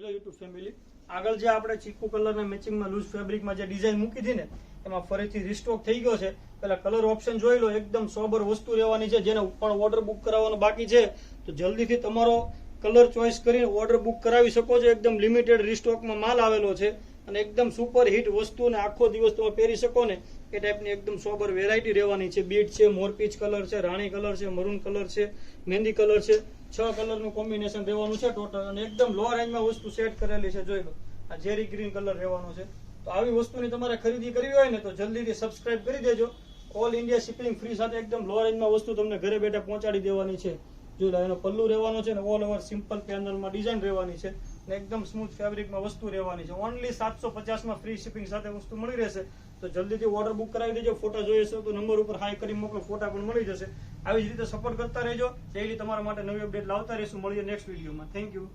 આગળ જે આપણે ચીકુ કલરના મેચિંગમાં લૂઝ ફેબ્રિકમાં જે ડિઝાઇન મૂકી હતી ને, એમાં ફરીથી રિસ્ટોક થઈ ગયો છે. પેલા કલર ઓપ્શન જોઈ લો, એકદમ સોબર વસ્તુ રહેવાની છે, જેને પણ ઓર્ડર બુક કરાવવાનો બાકી છે. તો જલ્દીથી તમારો કલર ચોઇસ કરીને ઓર્ડર બુક કરાવી શકો છો. એકદમ લિમિટેડ રિસ્ટોકમાં માલ આવેલો છે અને એકદમ સુપર હિટ વસ્તુ અને આખો દિવસ તમે પહેરી શકો ને, એ ટાઈપની એકદમ સોબર વેરાયટી રહેવાની છે. બીટ છે મોરપીચ કલર છે રાણી કલર છે મરૂન કલર છે મહેંદી કલર છે. છ કલરનું કોમ્બિનેશન રહેવાનું છે ટોટલ અને એકદમ લો રેન્જમાં વસ્તુ સેટ કરેલી છે, જોઈ લો. આ ઝેરી ગ્રીન કલર રહેવાનો છે. તો આવી વસ્તુની તમારે ખરીદી કરવી હોય ને, તો જલ્દીથી સબસ્ક્રાઇબ કરી દેજો. ઓલ ઇન્ડિયા શિપિંગ ફ્રી સાથે એકદમ લો રેન્જમાં વસ્તુ તમને ઘરે બેઠા પહોંચાડી દેવાની છે. જોઈ લો, એનો પલ્લુ રહેવાનો છે ને ઓલ ઓવર સિમ્પલ પેનલમાં ડિઝાઇન રહેવાની છે. ને એકદમ સ્મૂથ ફેબ્રિકમાં વસ્તુ રહેવાની છે. ઓનલી સાતસો પચાસમાં ફ્રી શિપિંગ સાથે વસ્તુ મળી રહેશે. તો જલ્દીથી ઓર્ડર બુક કરાવી દેજો, ફોટા જોઈએ છે તો નંબર ઉપર હાઈ કરી મોકલો, ફોટા પણ મળી જશે. આવી જ રીતે સપોર્ટ કરતા રહેજો. ડેઈલી તમારા માટે નવી અપડેટ લાવતા રહીશું. મળીએ નેક્સ્ટ વિડીયોમાં થેન્ક યુ